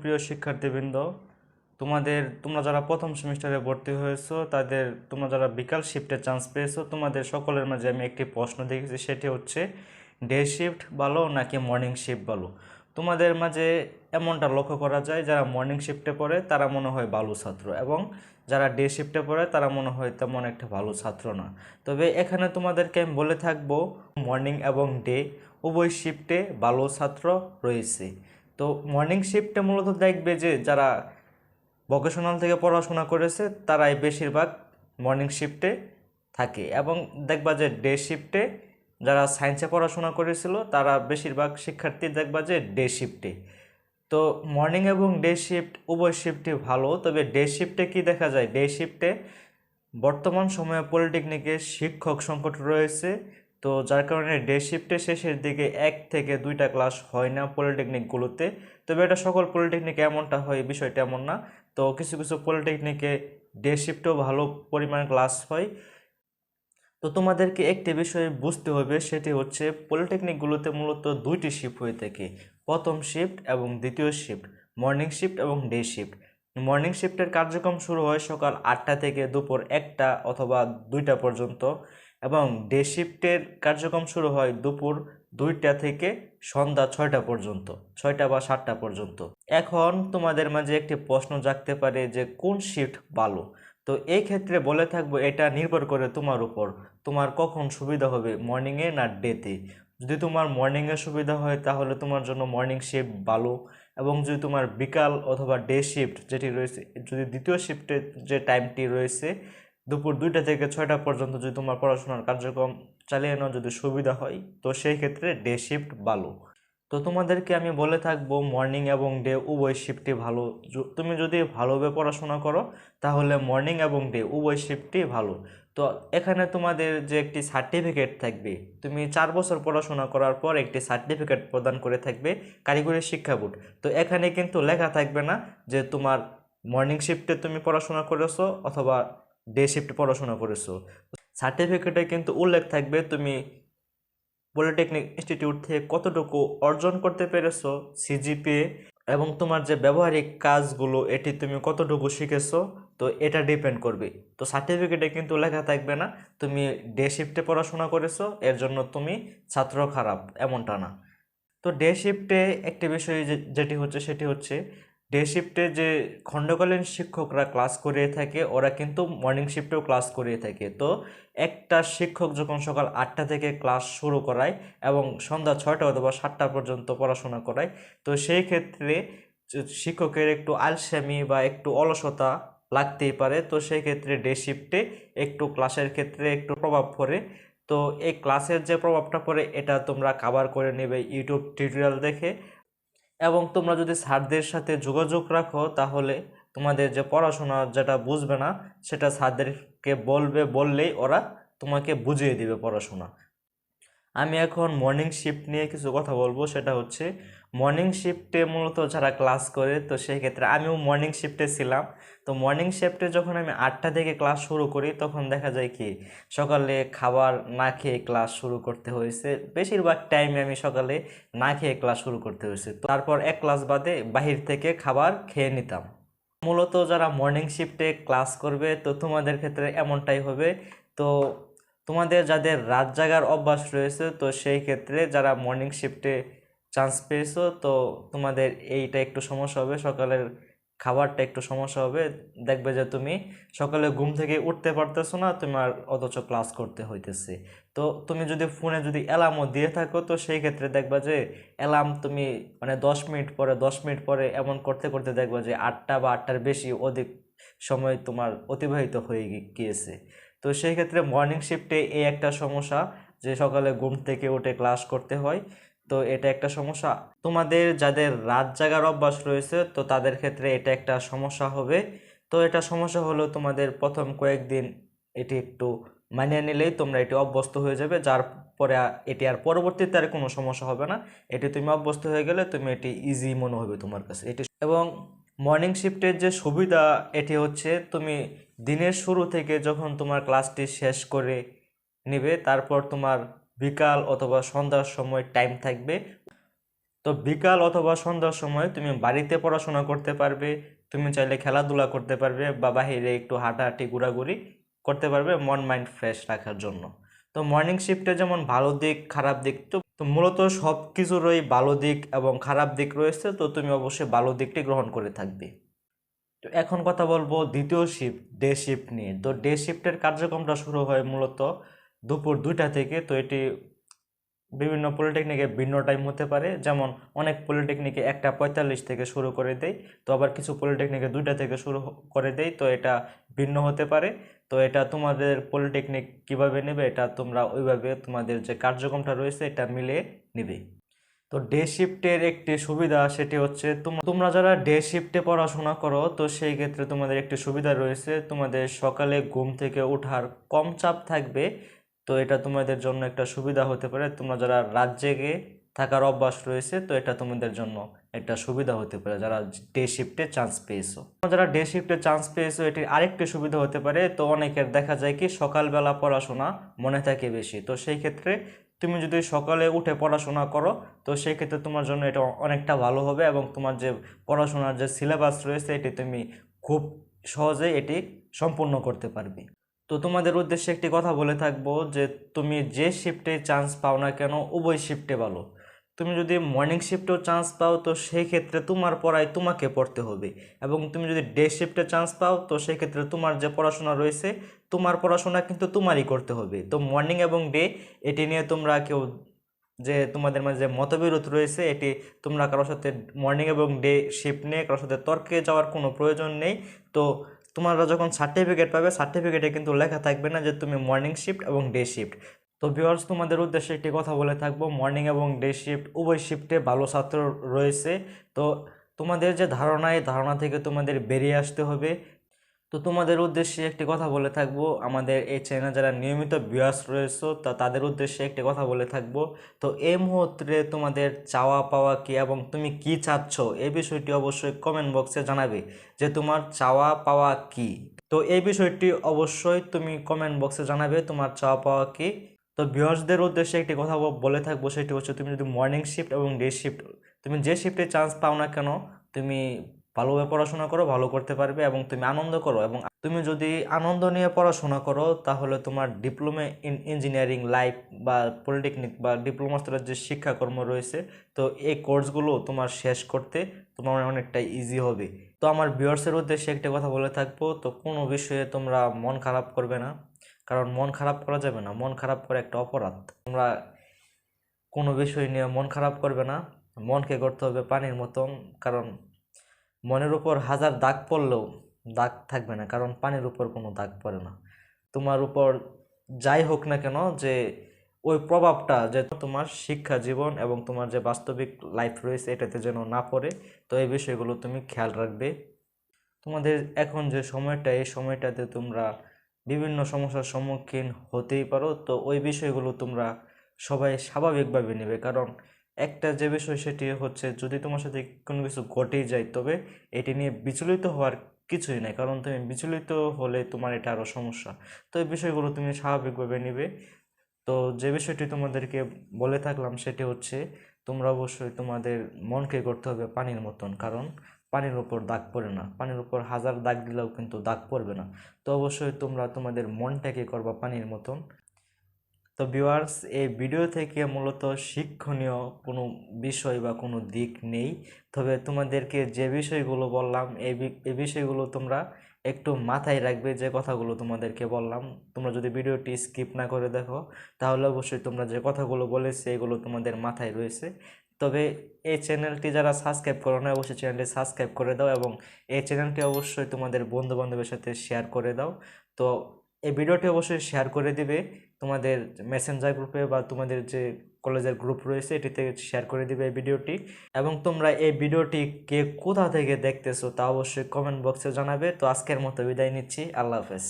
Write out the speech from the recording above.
সুপ্রিয় শিক্ষার্থীবৃন্দ, তোমাদের, তোমরা যারা প্রথম সেমিস্টারে ভর্তি হয়েছো, তাদের, তোমরা যারা বিকাল শিফটে চান্স পেয়েছ, তোমাদের সকলের মাঝে আমি একটি প্রশ্ন দেখেছি, সেটি হচ্ছে ডে শিফট ভালো নাকি মর্নিং শিফট ভালো তোমাদের মাঝে এমনটা লক্ষ্য করা যায়, যারা মর্নিং শিফটে পড়ে, তারা মনে হয় ভালো ছাত্র এবং যারা ডে শিফটে পড়ে, তারা মনে হয় তেমন একটা ভালো ছাত্র না। তবে এখানে তোমাদেরকে আমি বলে থাকব মর্নিং এবং ডে উভয় শিফটে ভালো ছাত্র রয়েছে। তো মর্নিং শিফটে মূলত দেখবে যে যারা ভোকেশনাল থেকে পড়াশোনা করেছে, তারাই বেশিরভাগ মর্নিং শিফটে থাকে। এবং দেখবা যে ডে শিফটে যারা সায়েন্সে পড়াশোনা করেছিল, তারা বেশিরভাগ শিক্ষার্থী দেখবা যে ডে শিফটে তো মর্নিং এবং ডে শিফট উভয় শিফটই ভালো, তবে ডে শিফটে কি দেখা যায়? ডে শিফটে বর্তমান সময়ে পলিটেকনিকে শিক্ষক সংকট রয়েছে তো যার কারণে ডে শিফটে শেষের দিকে এক থেকে দুইটা ক্লাস হয় না পলিটেকনিকগুলোতে তবে এটা সকল পলিটেকনিকে এমনটা হয়, বিষয়টা এমন না। তো কিছু কিছু পলিটেকনিকে ডে শিফটেও ভালো পরিমাণ ক্লাস হয়। তো তোমাদেরকে একটি বিষয় বুঝতে হবে, সেটি হচ্ছে পলিটেকনিকগুলোতে মূলত দুইটি শিফট হয়ে থাকে। প্রথম শিফট এবং দ্বিতীয় শিফট মর্নিং শিফট এবং ডে শিফট মর্নিং শিফটের কার্যক্রম শুরু হয় সকাল আটটা থেকে দুপুর একটা অথবা দুইটা পর্যন্ত। এবং ডে শিফটের কার্যক্রম শুরু হয় দুপুর দুইটা থেকে সন্ধ্যা ছয়টা পর্যন্ত, ছয়টা বা সাতটা পর্যন্ত। এখন তোমাদের মাঝে একটি প্রশ্ন জাগতে পারে যে, কোন শিফট ভালো? তো এই ক্ষেত্রে বলে থাকব, এটা নির্ভর করে তোমার উপর। তোমার কখন সুবিধা হবে মর্নিংয়ে না ডেতে যদি তোমার মর্নিংয়ে সুবিধা হয়, তাহলে তোমার জন্য মর্নিং শিফট ভালো। এবং যদি তোমার বিকাল অথবা ডে শিফট যেটি রয়েছে, যদি দ্বিতীয় শিফটের যে টাইমটি রয়েছে দুপুর দুইটা থেকে ছয়টা পর্যন্ত যদি তোমার পড়াশোনার কার্যক্রম চালিয়ে নেওয়া যদি সুবিধা হয়, তো সেই ক্ষেত্রে ডে শিফট ভালো। তো তোমাদেরকে আমি বলে থাকব মর্নিং এবং ডে উভয় শিফটই ভালো। তুমি যদি ভালোভাবে পড়াশোনা করো, তাহলে মর্নিং এবং ডে উভয় শিফটই ভালো। তো এখানে তোমাদের যে একটি সার্টিফিকেট থাকবে, তুমি চার বছর পড়াশোনা করার পর একটি সার্টিফিকেট প্রদান করে থাকবে কারিগরি শিক্ষা বোর্ড। তো এখানে কিন্তু লেখা থাকবে না যে তোমার মর্নিং শিফটে তুমি পড়াশোনা করেছ অথবা ডে শিফটে পড়াশোনা করেছ। সার্টিফিকেটে কিন্তু উল্লেখ থাকবে তুমি পলিটেকনিক ইনস্টিটিউট থেকে কতটুকু অর্জন করতে পেরেছ সিজিপিএ এবং তোমার যে ব্যবহারিক কাজগুলো, এটি তুমি কতটুকু শিখেছো, তো এটা ডিপেন্ড করবে। তো সার্টিফিকেটে কিন্তু লেখা থাকবে না, তুমি ডে শিফটে পড়াশোনা করেছ, এর জন্য তুমি ছাত্র খারাপ, এমনটা না। তো ডে শিফটে একটি বিষয় যেটি হচ্ছে, সেটি হচ্ছে ডে শিফটে যে খণ্ডকালীন শিক্ষকরা ক্লাস করিয়ে থাকে, ওরা কিন্তু মর্নিং শিফটেও ক্লাস করিয়ে থাকে। তো একটা শিক্ষক যখন সকাল আটটা থেকে ক্লাস শুরু করায় এবং সন্ধ্যা ছয়টা অথবা সাতটা পর্যন্ত পড়াশোনা করায়, তো সেই ক্ষেত্রে শিক্ষকের একটু আলসেমি বা একটু অলসতা লাগতেই পারে। তো সেই ক্ষেত্রে ডে শিফটে একটু ক্লাসের ক্ষেত্রে একটু প্রভাব পড়ে। তো এই ক্লাসের যে প্রভাবটা পড়ে, এটা তোমরা কাভার করে নেবে ইউটিউব টিউটোরিয়াল দেখে। এবং তোমরা যদি স্যারদের সাথে যোগাযোগ রাখো, তাহলে তোমাদের যে পড়াশোনা যেটা বুঝবে না, সেটা স্যারদেরকে বলবে, বললেই ওরা তোমাকে বুঝিয়ে দিবে পড়াশোনা। আমি এখন মর্নিং শিফট নিয়ে কিছু কথা বলব, সেটা হচ্ছে মর্নিং শিফটে মূলত যারা ক্লাস করে, তো সেই ক্ষেত্রে আমিও মর্নিং শিফটে ছিলাম। তো মর্নিং শিফটে যখন আমি আটটা থেকে ক্লাস শুরু করি, তখন দেখা যায় কি, সকালে খাবার না খেয়ে ক্লাস শুরু করতে হয়েছে। বেশিরভাগ টাইমে আমি সকালে না খেয়ে ক্লাস শুরু করতে হয়েছে। তারপর এক ক্লাস বাদে বাহির থেকে খাবার খেয়ে নিতাম। মূলত যারা মর্নিং শিফটে ক্লাস করবে, তো তোমাদের ক্ষেত্রে এমনটাই হবে। তো তোমাদের যাদের রাত জাগার অভ্যাস রয়েছে, তো সেই ক্ষেত্রে যারা মর্নিং শিফটে চান্স পেয়েছ, তো তোমাদের এইটা একটু সমস্যা হবে, সকালের খাবারটা একটু সমস্যা হবে। দেখবে যে তুমি সকালে ঘুম থেকে উঠতে পারতেছো না, তোমার অথচ ক্লাস করতে হইতেছে। তো তুমি যদি ফোনে যদি অ্যালার্মও দিয়ে থাকো, তো সেই ক্ষেত্রে দেখবা যে অ্যালার্ম তুমি মানে দশ মিনিট পরে, দশ মিনিট পরে এমন করতে করতে দেখবা যে আটটা বা আটটার বেশি অধিক সময় তোমার অতিবাহিত হয়ে গিয়েছে। তো সেই ক্ষেত্রে মর্নিং শিফটে এই একটা সমস্যা যে সকালে ঘুম থেকে উঠে ক্লাস করতে হয়। তো এটা একটা সমস্যা। তোমাদের যাদের রাত জাগার অভ্যাস রয়েছে, তো তাদের ক্ষেত্রে এটা একটা সমস্যা হবে। তো এটা সমস্যা হলো তোমাদের প্রথম কয়েকদিন এটি একটু মানিয়ে নিলেই তোমরা এটি অভ্যস্ত হয়ে যাবে। যার পরে এটি আর পরবর্তীতে আর কোনো সমস্যা হবে না। এটি তুমি অভ্যস্ত হয়ে গেলে তুমি এটি ইজি মনে হবে তোমার কাছে। এটি এবং মর্নিং শিফটের যে সুবিধা, এটি হচ্ছে তুমি দিনের শুরু থেকে যখন তোমার ক্লাসটি শেষ করে নেবে, তারপর তোমার বিকাল অথবা সন্ধ্যার সময় টাইম থাকবে। তো বিকাল অথবা সন্ধ্যার সময় তুমি বাড়িতে পড়াশোনা করতে পারবে, তুমি চাইলে খেলাধুলা করতে পারবে বা বাইরে একটু হাঁটাহাঁটি, ঘোরাঘুরি করতে পারবে মন মাইন্ড ফ্রেশ রাখার জন্য। তো মর্নিং শিফটে যেমন ভালো দিক, খারাপ দিক, তো তো মূলত সব কিছুরই ভালো দিক এবং খারাপ দিক রয়েছে, তো তুমি অবশ্যই ভালো দিকটি গ্রহণ করে থাকবে। তো এখন কথা বলব দ্বিতীয় শিফট ডে শিফট নিয়ে। তো ডে শিফটের কার্যক্রমটা শুরু হয় মূলত দুপুর দুইটা থেকে, তো এটি বিভিন্ন পলিটেকনিকে ভিন্ন টাইম হতে পারে। যেমন অনেক পলিটেকনিকে একটা পঁয়তাল্লিশ থেকে শুরু করে দেয়, তো আবার কিছু পলিটেকনিকে দুইটা থেকে শুরু করে দেয়, তো এটা ভিন্ন হতে পারে। তো এটা তোমাদের পলিটেকনিক কীভাবে নেবে, এটা তোমরা ওইভাবে তোমাদের যে কার্যক্রমটা রয়েছে, এটা মিলে নেবে। তো ডে শিফটের একটি সুবিধা সেটি হচ্ছে, তোম- তোমরা যারা ডে শিফটে পড়াশোনা করো, তো সেই ক্ষেত্রে তোমাদের একটি সুবিধা রয়েছে। তোমাদের সকালে ঘুম থেকে ওঠার কম চাপ থাকবে তো এটা তোমাদের জন্য একটা সুবিধা হতে পারে। তোমরা যারা রাত জেগে থাকার অভ্যাস রয়েছে, তো এটা তোমাদের জন্য একটা সুবিধা হতে পারে। যারা ডে শিফটে চান্স পেয়েছ। তোমরা যারা ডে শিফটে চান্স পেয়েছ, এটির আরেকটি সুবিধা হতে পারে। তো অনেকের দেখা যায় কি, সকালবেলা পড়াশোনা মনে থাকে বেশি। তো সেই ক্ষেত্রে তুমি যদি সকালে উঠে পড়াশোনা করো, তো সেই ক্ষেত্রে তোমার জন্য এটা অনেকটা ভালো হবে এবং তোমার যে পড়াশোনার যে সিলেবাস রয়েছে, এটি তুমি খুব সহজে এটি সম্পূর্ণ করতে পারবে। তো তোমাদের উদ্দেশ্যে একটি কথা বলে থাকব যে তুমি যে শিফটে চান্স পাও না কেন, উভয় শিফটে ভালো। তুমি যদি মর্নিং শিফটেও চান্স পাও, তো সেই ক্ষেত্রে তোমার পড়ায় তোমাকে পড়তে হবে। এবং তুমি যদি ডে শিফটে চান্স পাও, তো সেই ক্ষেত্রে তোমার যে পড়াশোনা রয়েছে, তোমার পড়াশোনা কিন্তু তোমারই করতে হবে। তো মর্নিং এবং ডে এটি নিয়ে তোমরা কেউ যে তোমাদের মাঝে মতবিরোধ রয়েছে, এটি তোমরা কারোর সাথে মর্নিং এবং ডে শিফট নিয়ে কারোর সাথে তর্কে যাওয়ার কোনো প্রয়োজন নেই। তো তোমরা যখন সার্টিফিকেট পাবে সার্টিফিকেটে কিন্তু লেখা থাকবে না যে তুমি মর্নিং শিফট এবং ডে শিফট তো ভিউয়ার্স তোমাদের উদ্দেশ্যে একটি কথা বলে থাকব মর্নিং এবং ডে শিফট উভয় শিফটে ভালো ছাত্র রয়েছে। তো তোমাদের যে ধারণা, এই ধারণা থেকে তোমাদের বেরিয়ে আসতে হবে। তো তোমাদের উদ্দেশ্যে একটি কথা বলে থাকব। আমাদের এই চ্যানেলে যারা নিয়মিত ভিউয়ার্স রয়েছে, তা তাদের উদ্দেশ্যে একটি কথা বলে থাকব। তো এই মুহূর্তে তোমাদের চাওয়া পাওয়া কি এবং তুমি কি চাচ্ছ এই বিষয়টি অবশ্যই কমেন্ট বক্সে জানাবে যে তোমার চাওয়া পাওয়া কি। তো এই বিষয়টি অবশ্যই তুমি কমেন্ট বক্সে জানাবে তোমার চাওয়া পাওয়া কি। তো ভিউয়ার্সদের উদ্দেশ্যে একটি কথা বলে থাকব, সেটি হচ্ছে তুমি যদি মর্নিং শিফট এবং ডে শিফট তুমি যে শিফটে চান্স পাও না কেন, তুমি ভালোভাবে পড়াশোনা করো, ভালো করতে পারবে এবং তুমি আনন্দ করো এবং তুমি যদি আনন্দ নিয়ে পড়াশোনা করো, তাহলে তোমার ডিপ্লোমা ইন ইঞ্জিনিয়ারিং লাইফ বা পলিটেকনিক বা ডিপ্লোমা স্তরের যে শিক্ষাকর্ম রয়েছে, তো এই কোর্সগুলো তোমার শেষ করতে তোমার অনেকটা ইজি হবে। তো আমার ভিউয়ার্সের উদ্দেশ্যে একটা কথা বলে থাকব, তো কোনো বিষয়ে তোমরা মন খারাপ করবে না, কারণ মন খারাপ করা যাবে না, মন খারাপ করে একটা অপরাধ। তোমরা কোনো বিষয় নিয়ে মন খারাপ করবে না, মনকে করতে হবে পানির মতন, কারণ মনের উপর হাজার দাগ পড়লেও দাগ থাকবে না, কারণ পানির উপর কোনো দাগ পড়ে না। তোমার উপর যাই হোক না কেন যে ওই প্রভাবটা যে তোমার শিক্ষা জীবন এবং তোমার যে বাস্তবিক লাইফ রয়েছে এটাতে যেন না পড়ে, তো এই বিষয়গুলো তুমি খেয়াল রাখবে। তোমাদের এখন যে সময়টা, এই সময়টাতে তোমরা বিভিন্ন সমস্যার সম্মুখীন হতেই পারো, তো ওই বিষয়গুলো তোমরা সবাই স্বাভাবিকভাবে নেবে, কারণ একটা যে বিষয় সেটি হচ্ছে যদি তোমার সাথে কোনো কিছু ঘটেই যায়, তবে এটি নিয়ে বিচলিত হওয়ার কিছুই নাই, কারণ তুমি বিচলিত হলে তোমার এটা আরও সমস্যা। তো এই বিষয়গুলো তুমি স্বাভাবিকভাবে নেবে। তো যে বিষয়টি তোমাদেরকে বলে থাকলাম সেটি হচ্ছে, তোমরা অবশ্যই তোমাদের মনকে করতে হবে পানির মতন, কারণ পানির উপর দাগ পড়ে না। পানির উপর হাজার দাগ দিলেও কিন্তু দাগ পড়বে না। তো অবশ্যই তোমরা তোমাদের মনটাকে করবা পানির মতন। তো ভিউয়ার্স, এই ভিডিও থেকে মূলত শিক্ষণীয় কোনো বিষয় বা কোনো দিক নেই। তবে তোমাদেরকে যে বিষয়গুলো বললাম, এই বিষয়গুলো তোমরা একটু মাথায় রাখবে যে কথাগুলো তোমাদেরকে বললাম। তোমরা যদি ভিডিওটি স্কিপ না করে দেখো, তাহলে অবশ্যই তোমরা যে কথাগুলো বলেছি, এগুলো তোমাদের মাথায় রয়েছে। তবে এই চ্যানেলটি যারা সাবস্ক্রাইব করো না অবশ্যই চ্যানেলটি সাবস্ক্রাইব করে দাও এবং এই চ্যানেলটি অবশ্যই তোমাদের বন্ধু বান্ধবের সাথে শেয়ার করে দাও। তো এই ভিডিওটি অবশ্যই শেয়ার করে দিবে। তোমাদের মেসেঞ্জার গ্রুপে বা তোমাদের যে কলেজের গ্রুপ রয়েছে, এটিতে শেয়ার করে দিবে এই ভিডিওটি এবং তোমরা এই ভিডিওটি কে কোথা থেকে দেখতেছো তা অবশ্যই কমেন্ট বক্সে জানাবে। তো আজকের মতো বিদায় নিচ্ছি। আল্লাহ হাফেজ।